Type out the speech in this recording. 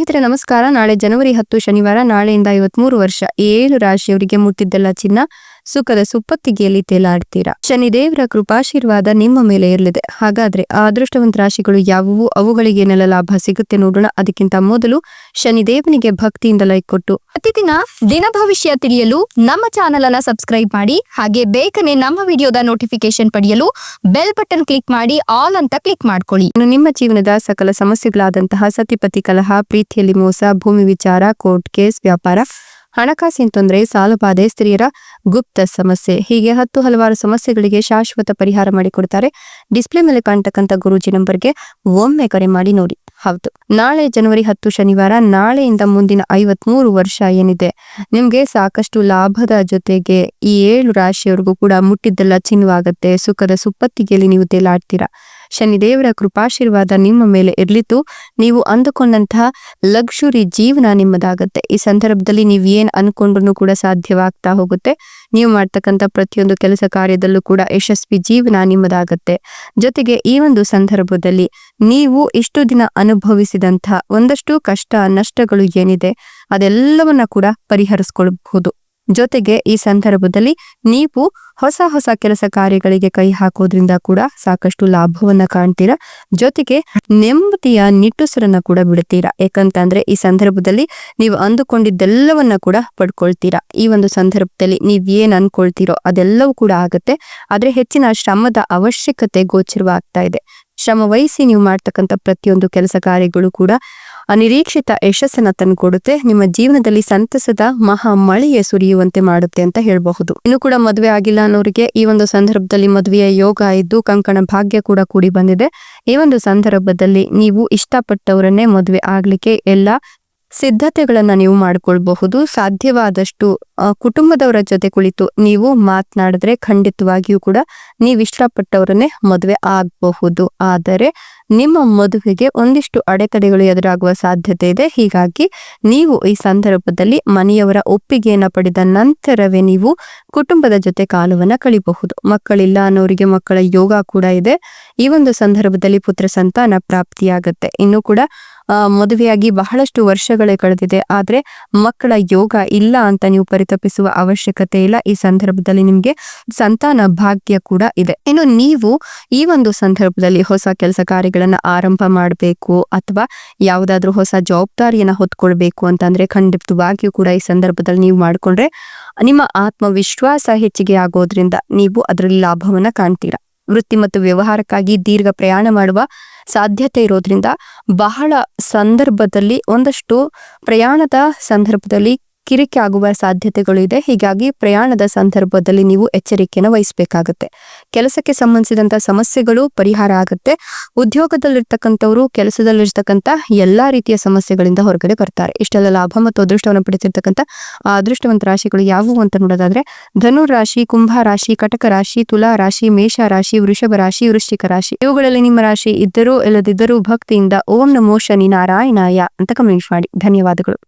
ಸ್ನೇಹಿತರೆ ನಮಸ್ಕಾರ. ನಾಳೆ ಜನವರಿ ಹತ್ತು ಶನಿವಾರ ನಾಳೆಯಿಂದ ಐವತ್ಮೂರು ವರ್ಷ ಏಳು ರಾಶಿಯವರಿಗೆ ಮುಟ್ಟಿದ್ದೆಲ್ಲ ಚಿನ್ನ. ಸುಖದ ಸುಪ್ಪತ್ತಿಗೆಯಲ್ಲಿ ತೇಲಾಡ್ತೀರಾ? ಶನಿದೇವರ ಕೃಪಾಶೀರ್ವಾದ ನಿಮ್ಮ ಮೇಲೆ ಇರಲಿದೆ. ಹಾಗಾದ್ರೆ ಆ ಅದೃಷ್ಟವಂತ ರಾಶಿಗಳು ಯಾವುವು? ಅವುಗಳಿಗೆ ಏನೆಲ್ಲ ಲಾಭ ಸಿಗುತ್ತೆ ನೋಡೋಣ. ಅದಕ್ಕಿಂತ ಮೊದಲು ಶನಿದೇವನಿಗೆ ಭಕ್ತಿಯಿಂದ ಲೈಕ್ ಕೊಟ್ಟು. ಪ್ರತಿದಿನ ದಿನ ಭವಿಷ್ಯ ತಿಳಿಯಲು ನಮ್ಮ ಚಾನೆಲ್ ಅನ್ನ ಸಬ್ಸ್ಕ್ರೈಬ್ ಮಾಡಿ ಹಾಗೆ ಬೇಗನೆ ನಮ್ಮ ವಿಡಿಯೋದ ನೋಟಿಫಿಕೇಶನ್ ಪಡೆಯಲು ಬೆಲ್ ಬಟನ್ ಕ್ಲಿಕ್ ಮಾಡಿ ಆಲ್ ಅಂತ ಕ್ಲಿಕ್ ಮಾಡ್ಕೊಳ್ಳಿ. ಇನ್ನು ನಿಮ್ಮ ಜೀವನದ ಸಕಲ ಸಮಸ್ಯೆಗಳಾದಂತಹ ಸತಿಪತಿ ಕಲಹ ಪ್ರೀತಿಯಲ್ಲಿ ಮೋಸ ಭೂಮಿ ವಿಚಾರ ಕೋರ್ಟ್ ಕೇಸ್ ವ್ಯಾಪಾರ ಹಣಕಾಸಿನ ತೊಂದರೆ ಸಾಲಬಾಧೆ ಸ್ತ್ರೀಯರ ಗುಪ್ತ ಸಮಸ್ಯೆ, ಹೀಗೆ ಹತ್ತು ಹಲವಾರು ಸಮಸ್ಯೆಗಳಿಗೆ ಶಾಶ್ವತ ಪರಿಹಾರ ಮಾಡಿಕೊಡ್ತಾರೆ. ಡಿಸ್ಪ್ಲೇ ಮೇಲೆ ಕಾಣ್ತಕ್ಕಂಥ ಗುರುಜಿ ನಂಬರ್ಗೆ ಒಮ್ಮೆ ಕರೆ ಮಾಡಿ ನೋಡಿ. ಹೌದು. ನಾಳೆ ಜನವರಿ ಹತ್ತು ಶನಿವಾರ, ನಾಳೆಯಿಂದ ಮುಂದಿನ ಐವತ್ಮೂರು ವರ್ಷ ಏನಿದೆ, ನಿಮ್ಗೆ ಸಾಕಷ್ಟು ಲಾಭದ ಜೊತೆಗೆ ಈ ಏಳು ರಾಶಿಯವರೆಗೂ ಕೂಡ ಮುಟ್ಟಿದ್ದೆಲ್ಲ ಚಿನ್ನವಾಗತ್ತೆ, ಸುಖದ ಸುಪ್ಪತ್ತಿಗೆಯಲ್ಲಿ ನೀವು ತೇಲಾಡ್ತೀರಾ. ಶನಿದೇವರ ಕೃಪಾಶೀರ್ವಾದ ನಿಮ್ಮ ಮೇಲೆ ಇರ್ಲಿತ್ತು ನೀವು ಅಂದುಕೊಂಡಂತಹ ಲಕ್ಷುರಿ ಜೀವನ ನಿಮ್ಮದಾಗತ್ತೆ. ಈ ಸಂದರ್ಭದಲ್ಲಿ ನೀವು ಏನ್ ಅನ್ಕೊಂಡ್ರು ಕೂಡ ಸಾಧ್ಯವಾಗ್ತಾ ಹೋಗುತ್ತೆ. ನೀವು ಮಾಡ್ತಕ್ಕಂಥ ಪ್ರತಿಯೊಂದು ಕೆಲಸ ಕಾರ್ಯದಲ್ಲೂ ಕೂಡ ಯಶಸ್ವಿ ಜೀವನ ನಿಮ್ಮದಾಗತ್ತೆ. ಜೊತೆಗೆ ಈ ಒಂದು ಸಂದರ್ಭದಲ್ಲಿ ನೀವು ಇಷ್ಟು ದಿನ ಅನುಭವಿಸಿದಂತಹ ಒಂದಷ್ಟು ಕಷ್ಟ, ನಷ್ಟಗಳು ಏನಿದೆ, ಅದೆಲ್ಲವನ್ನ ಕೂಡ ಪರಿಹರಿಸ್ಕೊಳ್ಬಹುದು. ಜೊತೆಗೆ ಈ ಸಂದರ್ಭದಲ್ಲಿ ನೀವು ಹೊಸ ಹೊಸ ಕೆಲಸ ಕಾರ್ಯಗಳಿಗೆ ಕೈ ಹಾಕೋದ್ರಿಂದ ಕೂಡ ಸಾಕಷ್ಟು ಲಾಭವನ್ನ ಕಾಣ್ತೀರಾ? ಜೊತೆಗೆ ನೆಮ್ಮದಿಯ ನಿಟ್ಟುಸರನ್ನ ಕೂಡ ಬಿಡ್ತೀರಾ ಯಾಕಂತಂದ್ರೆ ಈ ಸಂದರ್ಭದಲ್ಲಿ ನೀವು ಅಂದುಕೊಂಡಿದ್ದೆಲ್ಲವನ್ನ ಕೂಡ ಪಡ್ಕೊಳ್ತೀರಾ? ಈ ಒಂದು ಸಂದರ್ಭದಲ್ಲಿ ನೀವ್ ಏನ್ ಅನ್ಕೊಳ್ತೀರೋ ಅದೆಲ್ಲವೂ ಕೂಡ ಆಗುತ್ತೆ. ಆದ್ರೆ ಹೆಚ್ಚಿನ ಶ್ರಮದ ಅವಶ್ಯಕತೆ ಗೋಚರವಾಗ್ತಾ ಇದೆ. ಶ್ರಮ ವಹಿಸಿ ನೀವು ಮಾಡ್ತಕ್ಕಂಥ ಪ್ರತಿಯೊಂದು ಕೆಲಸ ಕಾರ್ಯಗಳು ಕೂಡ ಅನಿರೀಕ್ಷಿತ ಯಶಸ್ಸನ್ನ ತಂದುಕೊಡುತ್ತೆ ನಿಮ್ಮ ಜೀವನದಲ್ಲಿ ಸಂತಸದ ಮಹಾ ಮಳೆಯ ಸುರಿಯುವಂತೆ ಮಾಡುತ್ತೆ ಅಂತ ಹೇಳಬಹುದು. ಇನ್ನು ಕೂಡ ಮದುವೆ ಆಗಿಲ್ಲ ಅನ್ನೋರಿಗೆ ಈ ಒಂದು ಸಂದರ್ಭದಲ್ಲಿ ಮದುವೆಯ ಯೋಗ ಇದ್ದು ಕಂಕಣ ಭಾಗ್ಯ ಕೂಡ ಕೂಡಿ ಬಂದಿದೆ. ಈ ಒಂದು ಸಂದರ್ಭದಲ್ಲಿ ನೀವು ಇಷ್ಟಪಟ್ಟವರನ್ನೇ ಮದುವೆ ಆಗ್ಲಿಕ್ಕೆ ಎಲ್ಲ ಸಿದ್ಧತೆಗಳನ್ನ ನೀವು ಮಾಡಿಕೊಳ್ಬಹುದು. ಸಾಧ್ಯವಾದಷ್ಟು ಕುಟುಂಬದವರ ಜೊತೆ ಕುಳಿತು ನೀವು ಮಾತನಾಡಿದ್ರೆ ಖಂಡಿತವಾಗಿಯೂ ಕೂಡ ನೀವು ಇಷ್ಟಪಟ್ಟವರನ್ನೇ ಮದುವೆ ಆಗಬಹುದು. ಆದರೆ, ನಿಮ್ಮ ಮದುವೆಗೆ ಒಂದಿಷ್ಟು ಅಡೆತಡೆಗಳು ಎದುರಾಗುವ ಸಾಧ್ಯತೆ ಇದೆ. ಹೀಗಾಗಿ, ನೀವು ಈ ಸಂದರ್ಭದಲ್ಲಿ ಮನೆಯವರ ಒಪ್ಪಿಗೆಯನ್ನು ಪಡೆದ ನಂತರವೇ ನೀವು ಕುಟುಂಬದ ಜೊತೆ ಕಾಲವನ್ನು ಕಳಿಬಹುದು. ಮಕ್ಕಳಿಲ್ಲ ಅನ್ನೋರಿಗೆ ಮಕ್ಕಳ ಯೋಗ ಕೂಡ ಇದೆ. ಈ ಒಂದು ಸಂದರ್ಭದಲ್ಲಿ ಪುತ್ರ ಸಂತಾನ ಪ್ರಾಪ್ತಿಯಾಗುತ್ತೆ. ಇನ್ನು ಕೂಡ ಮದುವೆಯಾಗಿ ಬಹಳಷ್ಟು ವರ್ಷಗಳೇ ಕಳೆದಿದೆ. ಆದ್ರೆ ಮಕ್ಕಳ ಯೋಗ ಇಲ್ಲ ಅಂತ ನೀವು ಪರಿತಪಿಸುವ ಅವಶ್ಯಕತೆ ಇಲ್ಲ. ಈ ಸಂದರ್ಭದಲ್ಲಿ ನಿಮ್ಗೆ ಸಂತಾನ ಭಾಗ್ಯ ಕೂಡ ಇದೆ. ಇನ್ನು ನೀವು ಈ ಒಂದು ಸಂದರ್ಭದಲ್ಲಿ ಹೊಸ ಕೆಲಸ ಕಾರ್ಯಗಳನ್ನ ಆರಂಭ ಮಾಡಬೇಕು ಅಥವಾ ಯಾವುದಾದ್ರೂ ಹೊಸ ಜವಾಬ್ದಾರಿಯನ್ನ ಹೊತ್ಕೊಳ್ಬೇಕು ಅಂತಂದ್ರೆ ಖಂಡಿತವಾಗಿಯೂ ಕೂಡ ಈ ಸಂದರ್ಭದಲ್ಲಿ ನೀವು ಮಾಡ್ಕೊಂಡ್ರೆ ನಿಮ್ಮ ಆತ್ಮವಿಶ್ವಾಸ ಹೆಚ್ಚಿಗೆ ಆಗೋದ್ರಿಂದ ನೀವು ಅದರಲ್ಲಿ ಲಾಭವನ್ನ ಕಾಣ್ತೀರಾ. ವೃತ್ತಿ ಮತ್ತು ವ್ಯವಹಾರಕ್ಕಾಗಿ ದೀರ್ಘ ಪ್ರಯಾಣ ಮಾಡುವ ಸಾಧ್ಯತೆ ಇರೋದ್ರಿಂದ ಬಹಳ ಸಂದರ್ಭದಲ್ಲಿ ಒಂದಷ್ಟು ಪ್ರಯಾಣದ ಸಂದರ್ಭದಲ್ಲಿ ಕಿರಿಕೆ ಆಗುವ ಸಾಧ್ಯತೆಗಳು ಇದೆ. ಹೀಗಾಗಿ ಪ್ರಯಾಣದ ಸಂದರ್ಭದಲ್ಲಿ ನೀವು ಎಚ್ಚರಿಕೆಯನ್ನು ವಹಿಸಬೇಕಾಗುತ್ತೆ. ಕೆಲಸಕ್ಕೆ ಸಂಬಂಧಿಸಿದಂತ ಸಮಸ್ಯೆಗಳು ಪರಿಹಾರ ಆಗುತ್ತೆ. ಉದ್ಯೋಗದಲ್ಲಿರ್ತಕ್ಕಂಥವರು, ಕೆಲಸದಲ್ಲಿರ್ತಕ್ಕಂಥ ಎಲ್ಲಾ ರೀತಿಯ ಸಮಸ್ಯೆಗಳಿಂದ ಹೊರಗಡೆ ಬರ್ತಾರೆ. ಇಷ್ಟೆಲ್ಲ ಲಾಭ ಮತ್ತು ಅದೃಷ್ಟವನ್ನು ಪಡೆದಿರ್ತಕ್ಕಂಥ ಅದೃಷ್ಟವಂತ ರಾಶಿಗಳು ಯಾವುವು ಅಂತ ನೋಡೋದಾದ್ರೆ, ಧನು ರಾಶಿ, ಕುಂಭ ರಾಶಿ, ಕಟಕ ರಾಶಿ, ತುಲಾ ರಾಶಿ, ಮೇಷ ರಾಶಿ, ವೃಷಭ ರಾಶಿ, ವೃಶ್ಚಿಕ ರಾಶಿ. ಇವುಗಳಲ್ಲಿ ನಿಮ್ಮ ರಾಶಿ ಇದ್ದರೂ, ಇಲ್ಲದಿದ್ದರೂ ಭಕ್ತಿಯಿಂದ ಓಂ ನಮೋ ಶನಿ ನಾರಾಯಣಾಯ ಅಂತ ಕಮೆಂಟ್ ಮಾಡಿ. ಧನ್ಯವಾದಗಳು.